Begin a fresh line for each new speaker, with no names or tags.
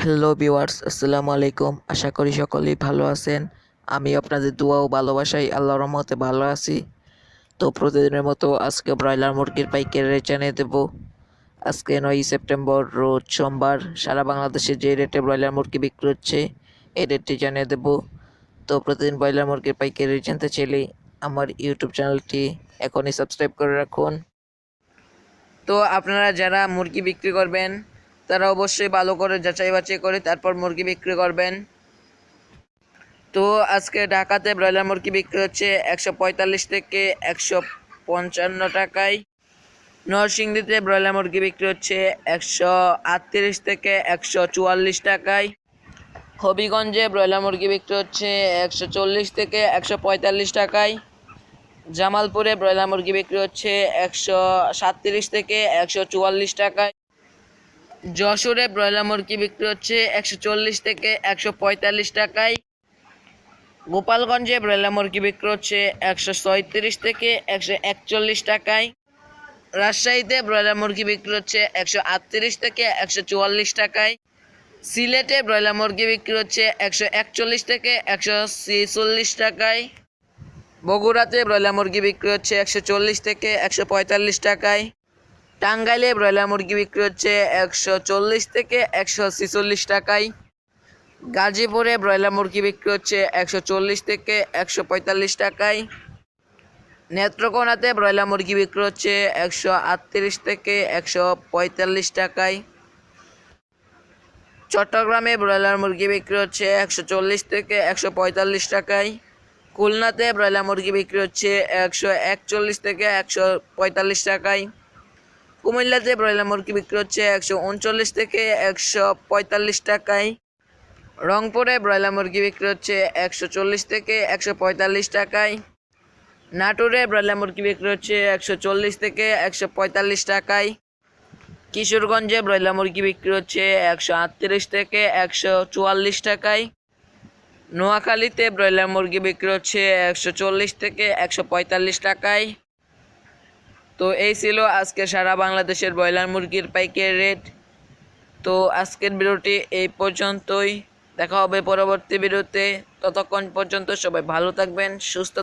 Hello viewers আসসালামু আলাইকুম। আশা করি সকলেই ভালো আছেন। আমি আপনাদের দোয়া ও ভালোবাসায় আল্লাহর রহমতে ভালো আছি। তো প্রতিদিনের মতো আজকে ব্রয়লার মুরগির পাইকারি রেট জানিয়ে দেব। আজকে নয়ই সেপ্টেম্বর, রোজ সোমবার, সারা বাংলাদেশে যে রেটে ব্রয়লার মুরগি বিক্রি হচ্ছে, এই রেটটি জানিয়ে দেব। তো প্রতিদিন ব্রয়লার মুরগির পাইকারি রেট জানতে চাইলে আমার ইউটিউব চ্যানেলটি এখনই সাবস্ক্রাইব করে রাখুন। তো আপনারা যারা মুরগি বিক্রি করবেন তারা অবশ্যই ভালো করে যাচাই বাছাই করে তারপর মুরগি বিক্রি করবেন। তো আজকে ঢাকাতে ব্রয়লার মুরগি বিক্রি হচ্ছে একশো পঁয়তাল্লিশ থেকে একশো পঞ্চান্ন টাকায়। নরসিংদীতে ব্রয়লার মুরগি বিক্রি হচ্ছে একশো আটত্রিশ থেকে একশো চুয়াল্লিশ টাকায়। হবিগঞ্জে ব্রয়লার মুরগি বিক্রি হচ্ছে একশো চল্লিশ থেকে একশো পঁয়তাল্লিশ টাকায়। জামালপুরে ব্রয়লার মুরগি বিক্রি হচ্ছে একশো সাতত্রিশ থেকে একশো চুয়াল্লিশ টাকায়। যশোরে ব্রয়লার মুরগি বিক্রি হচ্ছে একশো চল্লিশ থেকে একশো পঁয়তাল্লিশ টাকায়। গোপালগঞ্জে ব্রয়লার মুরগি বিক্রি হচ্ছে একশো ছয়ত্রিশ থেকে একশো একচল্লিশ টাকায়। রাজশাহীতে ব্রয়লার মুরগি বিক্রি হচ্ছে একশো আটত্রিশ থেকে একশো চুয়াল্লিশ টাকায়। সিলেটে ব্রয়লার মুরগি বিক্রি হচ্ছে একশো একচল্লিশ থেকে একশো ছেচল্লিশ টাকায়। বগুড়াতে ব্রয়লার মুরগি বিক্রি হচ্ছে একশো চল্লিশ থেকে একশো পঁয়তাল্লিশ টাকায়। টাঙ্গাইলে ব্রয়লার মুরগি বিক্রি হচ্ছে একশো চল্লিশ থেকে একশো ছেচল্লিশ টাকায়। গাজীপুরে ব্রয়লার মুরগি বিক্রি হচ্ছে একশো চল্লিশ থেকে একশো পঁয়তাল্লিশ টাকায়। নেত্রকোনাতে ব্রয়লার মুরগি বিক্রি হচ্ছে একশো আটত্রিশ থেকে একশো পঁয়তাল্লিশ টাকায়। চট্টগ্রামে ব্রয়লার মুরগি বিক্রি হচ্ছে একশো চল্লিশ থেকে একশো পঁয়তাল্লিশ টাকায়। খুলনাতে ব্রয়লার মুরগি বিক্রি হচ্ছে একশো একচল্লিশ থেকে একশো পঁয়তাল্লিশ টাকায়। কুমিল্লাতে ব্রয়লার মুরগি বিক্রি হচ্ছে একশো উনচল্লিশ থেকে একশো পঁয়তাল্লিশ টাকায়। রংপুরে ব্রয়লার মুরগি বিক্রি হচ্ছে একশো চল্লিশ থেকে একশো পঁয়তাল্লিশ টাকায়। নাটোরে ব্রয়লার মুরগি বিক্রি হচ্ছে একশো চল্লিশ থেকে একশো পঁয়তাল্লিশ টাকায়। কিশোরগঞ্জে ব্রয়লার মুরগি বিক্রি হচ্ছে একশো আটত্রিশ থেকে একশো চুয়াল্লিশ টাকায়। নোয়াখালীতে ব্রয়লার মুরগি বিক্রি হচ্ছে একশো চল্লিশ থেকে একশো পঁয়তাল্লিশ টাকায়। তো এই ছিল আজকে সারা বাংলাদেশের ব্রয়লার মুরগির পাইকের রেট তো আজকের ভিডিওটি এই পর্যন্তই। দেখা হবে পরবর্তী ভিডিওতে। ততক্ষণ পর্যন্ত সবাই ভালো থাকবেন, সুস্থ